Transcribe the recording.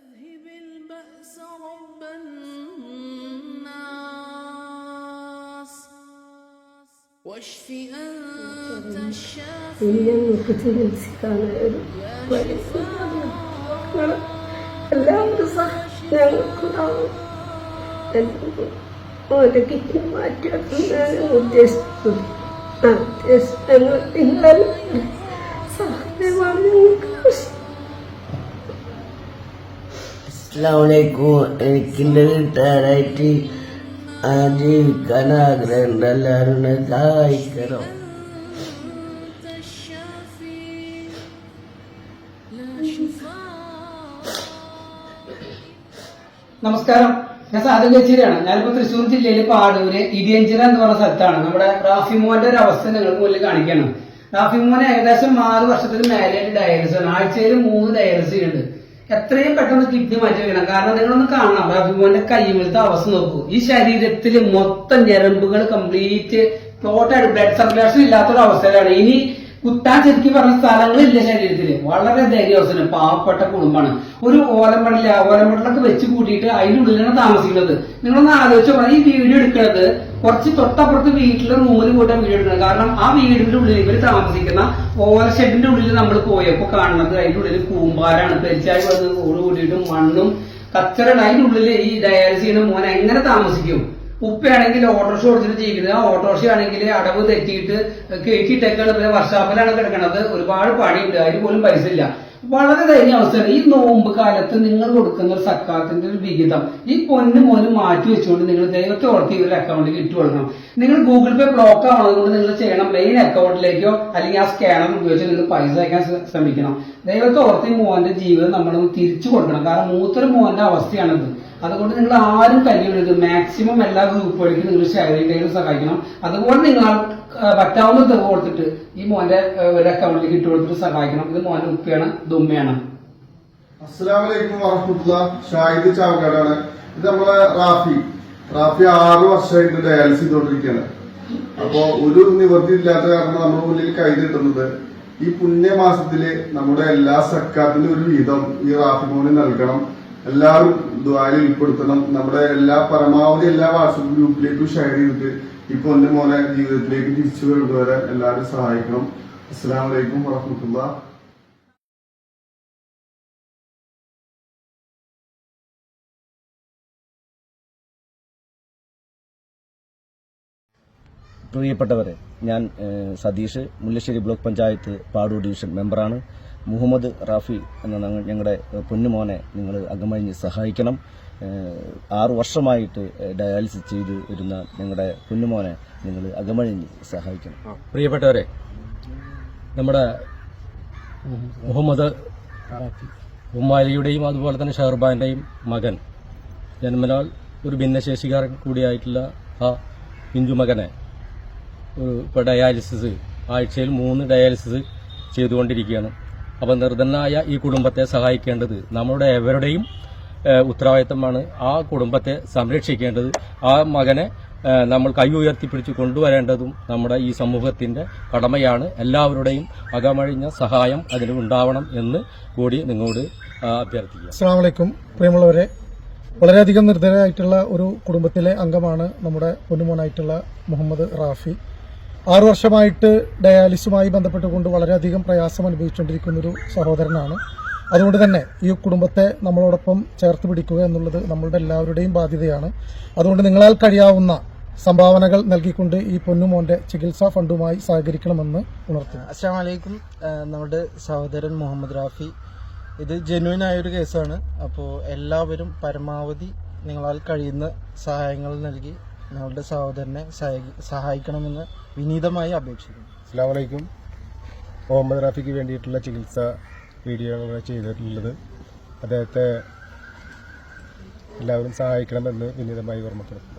فاذهب البأس رب الناس. واشف أنت الشافي. يا شفاء. الأمر صح ولكن ما جاء أنا الأمر അസ്സാമലൈക്കും എനിക്കെന്റെ വീട്ടുകാരായിട്ട് ജീവിക്കാൻ ആഗ്രഹമുണ്ട്. എല്ലാവരും സഹായിക്കണം. നമസ്കാരം. ഞാൻ സാധനം ചേച്ചിയാണ് ഞാനിപ്പോ തൃശ്ശൂർ ജില്ലയിലെ പാടൂര് ഇടിയഞ്ചിറ എന്ന് പറഞ്ഞ സ്ഥലത്താണ്. നമ്മുടെ റാഫി മോന്റെ ഒരു അവസ്ഥ നിങ്ങൾക്ക് മുന്നിൽ കാണിക്കണം. റാഫി മോൻ ഏകദേശം നാല് വർഷത്തിൽ മേലെ ഡയാലിസ് ആണ്. ആഴ്ചയിൽ മൂന്ന് ഡയാലിസ് ഉണ്ട് എത്രയും പെട്ടെന്ന് കിഡ്നി മാറ്റി വെക്കണം. കാരണം നിങ്ങളൊന്ന് കാണണം. റാഫി മോന്റെ കൈമിലത്തെ അവസ്ഥ നോക്കൂ. ഈ ശരീരത്തിൽ മൊത്തം ഞരമ്പുകൾ കംപ്ലീറ്റ് ടോട്ടൽ ബ്ലഡ് സർക്കുലേഷൻ ഇല്ലാത്തൊരു അവസ്ഥയിലാണ് ഇനി കുത്താൻ ശരിക്കും പറഞ്ഞ സ്ഥലങ്ങളില്ല ശരീരത്തിൽ വളരെ ധൈര്യവസനം പാവപ്പെട്ട കുടുംബമാണ്. ഒരു ഓലമ്പടല ഓലമ്പടിലൊക്കെ വെച്ച് കൂട്ടിയിട്ട് അതിനുള്ളിലാണ് താമസിക്കുന്നത് നിങ്ങളൊന്ന് ആലോചിച്ച് ഈ വീഡിയോ എടുക്കുന്നത് കുറച്ച് തൊട്ടപ്പുറത്ത് വീട്ടിലെ റൂമിൽ പോയിട്ട് വീഡിയോ എടുക്കുന്നത് കാരണം ആ വീടിന്റെ ഉള്ളിൽ ഇവർ താമസിക്കുന്ന ഓല ഷെഡിന്റെ ഉള്ളിൽ നമ്മൾ പോയപ്പോ കാണുന്നത് അതിന്റെ ഉള്ളിൽ കൂമ്പാരാണ്. പെരിച്ചായി വന്ന് കൂട് കൂട്ടിയിട്ടും മണ്ണും കച്ചറുണ്ട് അതിന്റെ ഉള്ളിൽ ഈ ഡയാലിസ് ചെയ്യുന്ന മോൻ എങ്ങനെ താമസിക്കും? ഉപ്പയാണെങ്കിൽ ഓട്ടോറിക്ഷ ഓടിച്ചിട്ട് ജീവിക്കുന്നത്. ആ ഓട്ടോറിക്ഷ ആണെങ്കിൽ അടവ് തെറ്റിയിട്ട് കയറ്റിയിട്ടേക്കാണ് പിന്നെ വർഷാപ്പിലാണ് കിടക്കുന്നത് ഒരുപാട് പണിയുണ്ട്. അതിന് പോലും പൈസ ഇല്ല. വളരെ ദയനീയ അവസ്ഥയാണ്. ഈ നോമ്പ് കാലത്ത് നിങ്ങൾ കൊടുക്കുന്ന ഒരു സക്കാത്തിന്റെ ഒരു വിഹിതം. ഈ പൊന്നും മോനും മാറ്റി വെച്ചുകൊണ്ട് നിങ്ങൾ ദൈവത്തെ ഓർത്തി ഇവരുടെ അക്കൗണ്ടിൽ ഇട്ട് കൊടുക്കണം. നിങ്ങൾ ഗൂഗിൾ പേ ബ്ലോക്ക് ആവണമെന്നുണ്ട് നിങ്ങൾ ചെയ്യണം. മെയിൻ അക്കൗണ്ടിലേക്കോ അല്ലെങ്കിൽ ആ സ്കാനർ ഉപയോഗിച്ച് നിങ്ങൾ പൈസ അയക്കാൻ ശ്രമിക്കണം. ദൈവത്തെ ഓർത്തി മോന്റെ ജീവിതം നമ്മൾ തിരിച്ചു കൊടുക്കണം. കാരണം മൂത്തൊരു മോന്റെ അവസ്ഥയാണിത്. അതുകൊണ്ട് നിങ്ങൾ ആരും കല്ലുവിടരുത്. മാക്സിമം എല്ലാ ഗ്രൂപ്പുകളിലേക്കും നിങ്ങൾ ഷെയർ ചെയ്ത് സഹായിക്കണം. അതുപോലെ നിങ്ങൾ പറ്റാവുന്ന തുക കൊടുത്തിട്ട് ഈ മോന്റെ ഒരു അക്കൗണ്ടിലേക്ക് ഇട്ട് കൊടുത്തിട്ട് സഹായിക്കണം. ഇത് മോന്റെ ഉപ്പയാണ് ദുമ്മയാണ് അസ്സലാമലൈക്കും ചാവക്കാടാണ്. ഇത് നമ്മളെ റാഫി. റാഫി ആറ് വർഷമായിട്ട് ഡയാലിസ് ചെയ്തോണ്ടിരിക്കുകയാണ് അപ്പോ ഒരു നിവൃത്തി ഇല്ലാത്ത കാരണം നമ്മുടെ മുന്നിൽ കൈ കിട്ടുന്നത് ഈ പുണ്യമാസത്തിൽ നമ്മുടെ എല്ലാ സർക്കാരിന്റെ ഒരു വീതം ഈ റാഫി മോന് നൽകണം. എല്ലാവരും ദ്വാരയിൽ ഉൾപ്പെടുത്തണം. നമ്മുടെ എല്ലാ പരമാവധി എല്ലാ വാട്സപ്പ് ഗ്രൂപ്പിലേക്കും ഷെയർ ചെയ്തിട്ട് ഇപ്പൊ എന്റെ മോനെ ജീവിതത്തിലേക്ക് തിരിച്ചു കൊണ്ടുവരാൻ എല്ലാവരും സഹായിക്കണം. അസ്സാം വലൈക്കും വറഹമുല്ല പ്രിയപ്പെട്ടവരെ ഞാൻ സതീഷ് മുല്ലശ്ശേരി ബ്ലോക്ക് പഞ്ചായത്ത് പാടൂർ ഡിവിഷൻ മെമ്പറാണ്. മുഹമ്മദ് റാഫി എന്ന ഞങ്ങളുടെ പൊന്നുമോനെ നിങ്ങൾ അകമഴിഞ്ഞ് സഹായിക്കണം. ആറു വർഷമായിട്ട് ഡയാലിസിസ് ചെയ്ത് വരുന്ന ഞങ്ങളുടെ പൊന്നുമോനെ നിങ്ങൾ അകമഴിഞ്ഞ് സഹായിക്കണം. പ്രിയപ്പെട്ടവരെ നമ്മുടെ മുഹമ്മദ് ഉമ്മാലിയുടെയും അതുപോലെ തന്നെ ഷെഹർബാന്റെയും മകൻ ജന്മനാൽ ഒരു ഭിന്നശേഷിക്കാരൻ കൂടിയായിട്ടുള്ള ആ പിഞ്ചു മകനെ ഒരു ഇപ്പോൾ ഡയാലിസിസ് ആഴ്ചയിൽ മൂന്ന് ഡയാലിസിസ് ചെയ്തുകൊണ്ടിരിക്കുകയാണ്. അപ്പോൾ നിർധനായ ഈ കുടുംബത്തെ സഹായിക്കേണ്ടത് നമ്മുടെ എവരുടെയും ഉത്തരവാദിത്തമാണ് ആ കുടുംബത്തെ സംരക്ഷിക്കേണ്ടത്. ആ മകനെ നമ്മൾ കൈ ഉയർത്തിപ്പിടിച്ച് കൊണ്ടുവരേണ്ടതും നമ്മുടെ ഈ സമൂഹത്തിന്റെ കടമയാണ്. എല്ലാവരുടെയും അകമഴിഞ്ഞ സഹായം അതിന് ഉണ്ടാവണം എന്ന് കൂടി നിങ്ങളോട് അഭ്യർത്ഥിക്കുക. അസ്സാം വലൈക്കും പ്രിയമുള്ളവരെ വളരെയധികം നിർദ്ധരായിട്ടുള്ള ഒരു കുടുംബത്തിലെ അംഗമാണ് നമ്മുടെ പൊന്നുമോനായിട്ടുള്ള മുഹമ്മദ് റാഫി. ആറു വർഷമായിട്ട് ഡയാലിസുമായി ബന്ധപ്പെട്ടുകൊണ്ട് വളരെയധികം പ്രയാസം അനുഭവിച്ചുകൊണ്ടിരിക്കുന്നൊരു സഹോദരനാണ്. അതുകൊണ്ട് തന്നെ ഈ കുടുംബത്തെ നമ്മളോടൊപ്പം ചേർത്ത് പിടിക്കുക എന്നുള്ളത് നമ്മളുടെ എല്ലാവരുടെയും ബാധ്യതയാണ്. അതുകൊണ്ട് നിങ്ങളാൽ കഴിയാവുന്ന സംഭാവനകൾ നൽകിക്കൊണ്ട് ഈ പൊന്നുമോന്റെ ചികിത്സാ ഫണ്ടുമായി സഹകരിക്കണമെന്ന് ഉണർത്തുന്നു. അസ്സാം വലൈക്കും നമ്മുടെ സഹോദരൻ മുഹമ്മദ് റാഫി. ഇത് ജെന്യൂൻ ആയൊരു കേസാണ്. അപ്പോൾ എല്ലാവരും പരമാവധി നിങ്ങളാൽ കഴിയുന്ന സഹായങ്ങൾ നൽകി ഞങ്ങളുടെ സഹോദരനെ സഹായി- സഹായിക്കണമെന്ന് വിനീതമായി അപേക്ഷിക്കുന്നു. അസ്സാമലൈക്കും മുഹമ്മദ് റാഫിക്ക് വേണ്ടിയിട്ടുള്ള ചികിത്സ വീഡിയോ ചെയ്തിട്ടുള്ളത്. അദ്ദേഹത്തെ എല്ലാവരും സഹായിക്കണമെന്ന് വിനീതമായി ഓർമ്മപ്പെടുത്തും